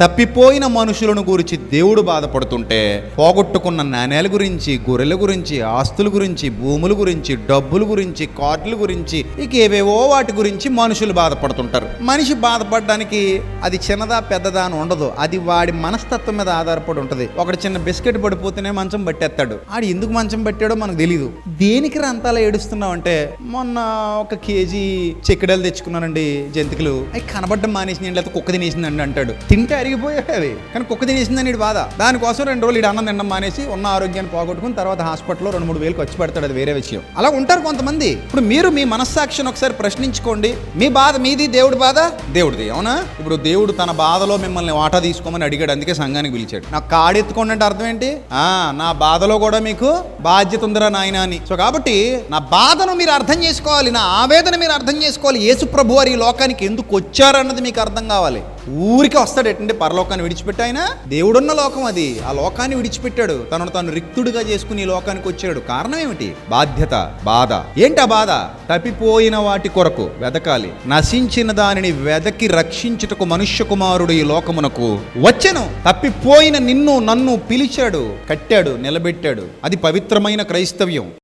తప్పిపోయిన మనుషులను గురించి దేవుడు బాధపడుతుంటే పోగొట్టుకున్న నాణేల గురించి గొర్రెల గురించి ఆస్తుల గురించి భూముల గురించి డబ్బుల గురించి కార్డుల గురించి ఇక ఏవేవో వాటి గురించి మనుషులు బాధపడుతుంటారు. మనిషి బాధపడడానికి అది చిన్నదా పెద్దదా అని ఉండదు. అది వాడి మనస్తత్వం మీద ఆధారపడి ఉంటుంది. ఒకటి చిన్న బిస్కెట్ పడిపోతేనే మంచం పట్టేస్తాడు. ఆడు ఎందుకు మంచం పట్టాడో మనకు తెలియదు దేనికి రంతాలా ఏడుస్తున్నావు అంటే మొన్న ఒక కేజీ చెక్కడలు తెచ్చుకున్నానండి జంతికలు. అవి కనబడ్డం మానేసింది లేకపోతే కుక్క తినేసిందండి అంటాడు. తింటే అరిగిపోయాయి అవి కానీ కుక్క తినేసిందని వీడి బాధ. దానికోసం రెండు రోజులు ఇడు అన్నం తినడం మానేసి ఉన్న ఆరోగ్యాన్ని పోగొట్టుకుని తర్వాత హాస్పిటల్లో రెండు మూడు వేలు ఖర్చు పెడతాడు. అది వేరే విషయం. అలా ఉంటారు కొంతమంది. ఇప్పుడు మీరు మీ మనస్సాక్షిని ఒకసారి ప్రశ్నించుకోండి. మీ బాధ మీది దేవుడి బాధ? దేవుడిది. అవునా? ఇప్పుడు దేవుడు తన బాధలో మిమ్మల్ని వాటా తీసుకోమని అడిగాడు. అందుకే సంఘానికి పిలిచాడు. నాకు కాడెత్తుకోండి అంటే అర్థం ఏంటి? ఆ నా బాధలో కూడా మీకు బాధ్యత ఉందిరా నాయన అని. సో కాబట్టి నా బాధను మీరు అర్థం చేసుకోవాలి. నా ఆవేదన మీరు అర్థం చేసుకోవాలి. యేసు ప్రభు వారి ఈ లోకానికి ఎందుకు వచ్చారన్నది మీకు అర్థం కావాలి. ఊరికి వస్తాడు ఎట్టండి పరలోకాన్ని విడిచిపెట్టి ఆయన? దేవుడున్న లోకం అది. ఆ లోకాన్ని విడిచిపెట్టాడు. తనను తాను రిక్తుడుగా చేసుకుని ఈ లోకానికి వచ్చాడు. కారణం ఏమిటి? బాధ్యత బాధ. ఏంటి ఆ బాధ? తప్పిపోయిన వాటి కొరకు వెదకాలి. నశించిన దానిని వెదకి రక్షించుటకు మనుష్య కుమారుడు ఈ లోకమునకు వచ్చెను. తప్పిపోయిన నిన్ను నన్ను పిలిచాడు కట్టాడు నిలబెట్టాడు. అది పవిత్రమైన క్రైస్తవ్యం.